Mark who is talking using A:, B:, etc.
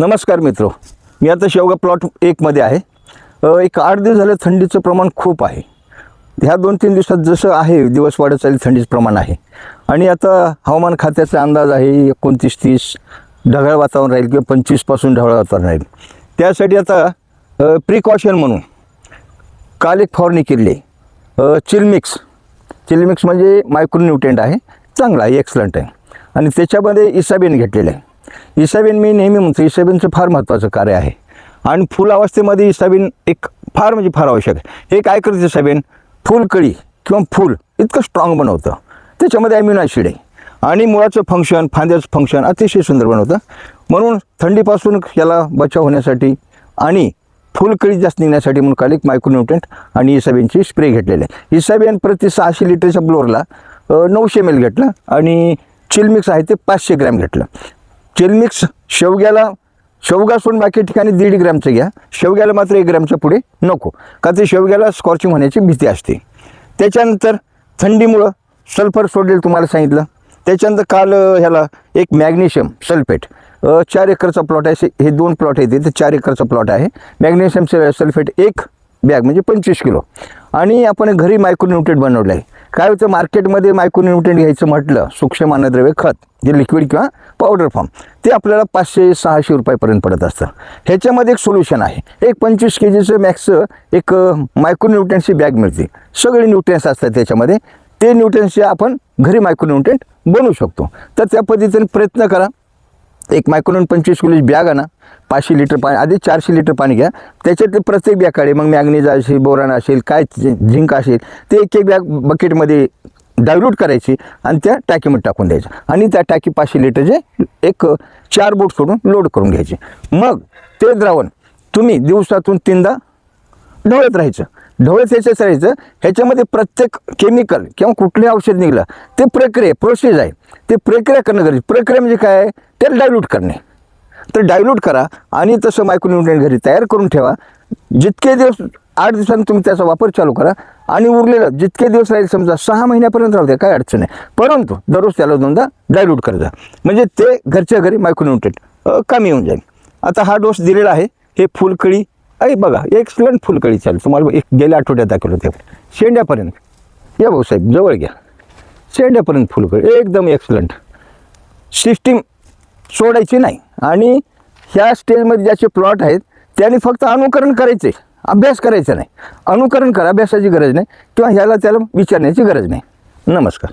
A: नमस्कार मित्र मी आता शेवगा प्लॉट एकमध्ये आहे. एक आठ दिवस झालं थंडीचं प्रमाण खूप आहे. ह्या दोन तीन दिवसात जसं आहे दिवस वाढत चालेल थंडीचं प्रमाण आहे. आणि आता हवामान खात्याचा अंदाज आहे एकोणतीस तीस ढगाळ वातावरण राहील किंवा पंचवीसपासून ढगाळ वातावरण राहील. त्यासाठी आता प्रिकॉशन म्हणून काल एक फवारणी केली. चिलमिक्स चिलमिक्स म्हणजे मायक्रोन्युट्रेंट आहे चांगला आहे एक्सलंट आहे. आणि त्याच्यामध्ये इसाबेन घेतलेलं आहे. इसाबीन मी नेहमी म्हणतो इसाबेनचं फार महत्त्वाचं कार्य आहे. आणि फुल अवस्थेमध्ये इसाबेन एक फार म्हणजे फार आवश्यक आहे. हे काय करते इसाबेन फुलकळी किंवा फूल इतकं स्ट्रॉंग बनवतं त्याच्यामध्ये ॲम्युनो ॲसिड आहे. आणि मुळाचं फंक्शन फांद्याचं फंक्शन अतिशय सुंदर बनवतं म्हणून थंडीपासून याला बचाव होण्यासाठी आणि फुलकळी जास्त निघण्यासाठी म्हणून कालिक मायक्रोन्युट्रंट आणि इसाबीनची स्प्रे घेतलेले आहे. इसाबेन प्रति सहाशे लिटरच्या ब्लोअरला नऊशे एम एल घेतलं आणि चिलमिक्स आहे ते पाचशे ग्रॅम घेतलं. चिलमिक्स शेवग्याला शेवगा सोडून बाकी ठिकाणी दीड ग्रॅमचं घ्या. शेवग्याला मात्र एक ग्रॅमच्या पुढे नको. का ते शेवग्याला स्कॉर्चिंग होण्याची भीती असते. त्याच्यानंतर थंडीमुळं सल्फर सोडेल तुम्हाला सांगितलं. त्याच्यानंतर काल ह्याला एक मॅग्नेशियम सल्फेट चार एकरचा प्लॉट आहे. हे दोन प्लॉट येते ते चार एकरचा प्लॉट आहे. मॅग्नेशियम सल्फेट एक बॅग म्हणजे पंचवीस किलो. आणि आपण घरी मायक्रोन्युट्रेंट बनवलं आहे काय होतं मार्केटमध्ये मायक्रोन्युट्रेंट घ्यायचं म्हटलं सूक्ष्म अन्नद्रव्य खत जे लिक्विड किंवा पावडर फॉर्म ते आपल्याला पाचशे सहाशे रुपयापर्यंत पडत असतं. ह्याच्यामध्ये एक सोल्युशन आहे. एक पंचवीस के जीचं मॅक्स एक मायक्रोन्युट्रेंटची बॅग मिळते. सगळे न्यूट्रियन्स असतात त्याच्यामध्ये. ते न्यूट्रियन्सचे आपण घरी मायक्रोन्युट्रेंट बनवू शकतो. तर त्या पद्धतीने प्रयत्न करा. एक मायक्रोन पंचवीस किलोची बॅग आणा पाचशे लिटर पाणी आधी चारशे लिटर पाणी घ्या. त्याच्यातले प्रत्येक बॅग काढे मग मॅग्नेज असेल बोरान असेल काय झिंक असेल ते एक एक बॅग बकेटमध्ये डायल्यूट करायची आणि त्या टाकीमध्ये टाकून द्यायचं आणि त्या टाकी पाचशे लिटरचे एक चार बोट सोडून लोड करून घ्यायचे. मग ते द्रावण तुम्ही दिवसातून तीनदा ढवळत राहायचं. ढवळे याच्याच ह्याच्यामध्ये प्रत्येक केमिकल किंवा कुठलंही औषध निघलं ते प्रक्रिया प्रोसेस आहे. ते प्रक्रिया करणं गरजेचं. प्रक्रिया म्हणजे काय? आहे त्याला डायल्यूट करणे. तर डायल्यूट करा आणि तसं मायक्रोन्युट्रेंट घरी तयार करून ठेवा. जितके दिवस आठ दिवसांनी तुम्ही त्याचा वापर चालू करा आणि उरलेलं जितके दिवस राहील समजा सहा महिन्यापर्यंत राहू द्या काय अडचण नाही. परंतु दररोज त्याला दोनदा डायल्यूट करा म्हणजे ते घरच्या घरी मायक्रोन्युट्रेंट कमी येऊन जाईल. आता हा डोस दिलेला आहे. हे फुलकळी अरे बघा एक्सलंट फुलकळी चालेल. तुम्हाला एक गेल्या आठवड्यात दाखवलं होते शेंड्यापर्यंत. या भाऊ साहेब जवळ घ्या. शेंड्यापर्यंत फुलकळी. एकदम एक्सलंट सिस्टीम सोडायची नाही. आणि ह्या स्टेजमध्ये ज्याचे प्लॉट आहेत त्याने फक्त अनुकरण करायचे. अभ्यास करायचा नाही. अनुकरण करा अभ्यासाची गरज नाही. किंवा ह्याला त्याला विचारण्याची गरज नाही. नमस्कार.